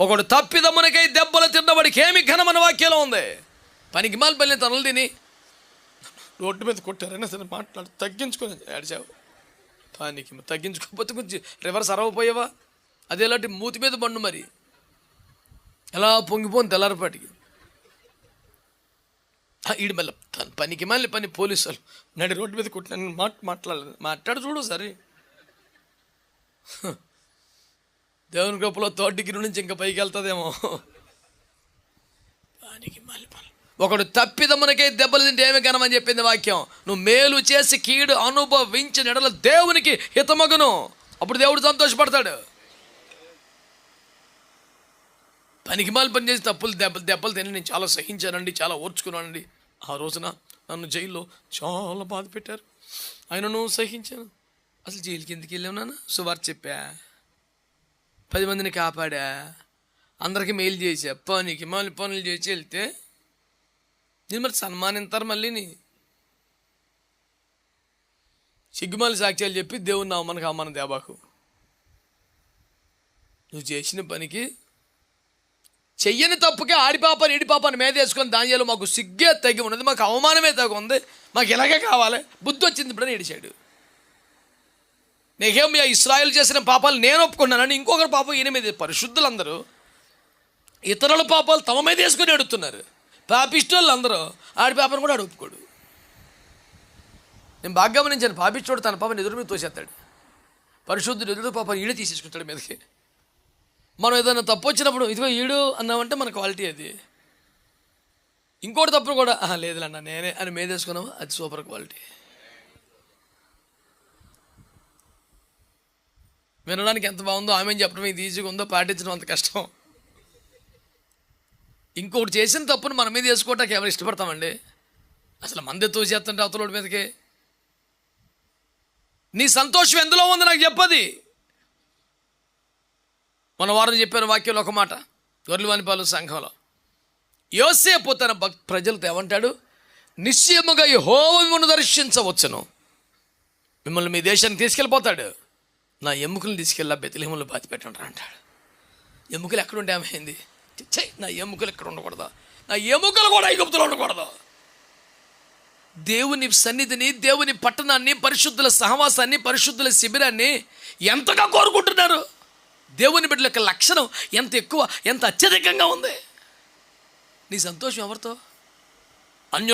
ఒకడు తప్పిదమ్మునకై దెబ్బలు తిన్నవాడికి ఏమి ఘనమన్న వాక్యంలో ఉంది? పనికి మాల పల్లి తనలు తిని. రోడ్డు మీద కొట్టారైనా సరే మాట్లాడు తగ్గించుకొని ఏడిచావు. పనికి తగ్గించుకోకపోతే కొంచెం రివర్స్ అరవపోయావా అది ఇలాంటి మూతి మీద బండు మరి? ఎలా పొంగిపోను తెల్లారపాటికి. ఈడు మళ్ళీ తన పనికి మళ్ళీ పని పోలీసులు. నడి రోడ్డు మీద కొట్టిన మాట మాట్లాడలేదు మాట్లాడు చూడు సరే దేవుని కృపలో థర్డ్ డిగ్రీ నుంచి ఇంకా పైకి వెళ్తుందేమో. పనికి మళ్ళీ పని ఒకడు తప్పిదమ్మనకే దెబ్బలు తింటే ఏమి కనమని చెప్పింది వాక్యం. నువ్వు మేలు చేసి కీడు అనుభవించిన ఎడల దేవునికి హితమగును. అప్పుడు దేవుడు సంతోషపడతాడు. పనికి మాలి పని చేసి తప్పులు దెబ్బలు దెబ్బలు తిని నేను చాలా సహించానండి చాలా ఓర్చుకున్నానండి. ఆ రోజున నన్ను జైల్లో చాలా బాధ పెట్టారు. ఆయనను సహించాను. అసలు జైలుకి ఎందుకు వెళ్ళావు నాన్న? సువార్ చెప్పా. పది మందిని కాపాడా? అందరికి మెయిల్ చేసా పనికి మళ్ళీ పనులు చేసి వెళ్తే నేను మరి సన్మానింతారు మళ్ళీని సిగ్గుమాలి సాక్ష్యాలు చెప్పి దేవుని నామనకు అవమానం దేబాకు. నువ్వు చేసిన పనికి చెయ్యని తప్పుకే ఆడి పాపని పాపని మీద వేసుకొని దానియాలు మాకు సిగ్గే తగ్గి ఉన్నది. మాకు అవమానమే తగ్గి ఉంది మాకు ఇలాగే కావాలి. బుద్ధి వచ్చింది ఇప్పుడు ఏడిచాడు. నెహేమియా ఇస్రాయల్ చేసిన పాపాలు నేను ఒప్పుకున్నానని ఇంకొకరి పాపం ఈయన మీద పరిశుద్ధులందరూ ఇతరుల పాపాలు తమ మీద వేసుకొని అడుగుతున్నారు పాపిష్టోళ్ళు అందరూ ఆడి పాపను కూడా అడుపుకోడు ఒప్పుకోడు నేను బాగా గమనించాను పాపిచ్చోడు తన పాపని ఎదురు మీద తోసేస్తాడు. పరిశుద్ధుడు ఎదురు పాపని ఈడే తీసేసుకుంటాడు మీదకి. మనం ఏదైనా తప్పు వచ్చినప్పుడు ఇదిగో ఈడు అన్నామంటే మన క్వాలిటీ అది. ఇంకోటి తప్పు కూడా లేదులే లేదులన్నా నేనే అని మేదేసుకున్నాము అది సూపర్ క్వాలిటీ. వినడానికి ఎంత బాగుందో ఆమె చెప్పడం ఇది ఈజీగా ఉందో పాటించడం అంత కష్టం. ఇంకోటి చేసిన తప్పును మన మీద వేసుకోవటానికి ఎవరు ఇష్టపడతామండి? అసలు మందే తోసేస్తుంటే అవతలోడి మీదకి? నీ సంతోషం ఎందులో ఉంది నాకు చెప్పది? మన వారం చెప్పారు వాక్యంలో ఒక మాట గొర్రెలవానిపాలు సంఘంలో. యోసేపు తన భక్ ప్రజలతో ఏమంటాడు? నిశ్చయముగా ఈ హోమమును దర్శించవచ్చును. మిమ్మల్ని మీ దేశానికి తీసుకెళ్ళిపోతాడు. నా ఎముకలను తీసుకెళ్ళా బెతిలేములు బాతి పెట్టండి అంటాడు. ఎముకలు ఎక్కడ ఉంటే ఏమైంది ఛీ, నా ఎముకలు ఎక్కడ ఉండకూడదా. నా ఎముకలు కూడా ఐగుప్తులు ఉండకూడదు. దేవుని సన్నిధిని దేవుని పట్టణాన్ని పరిశుద్ధుల సహవాసాన్ని పరిశుద్ధుల శిబిరాన్ని ఎంతగా కోరుకుంటున్నారు? దేవుని బిడ్డల యొక్క లక్షణం ఎంత ఎక్కువ ఎంత అత్యధికంగా ఉంది? నీ సంతోషం ఎవరితో?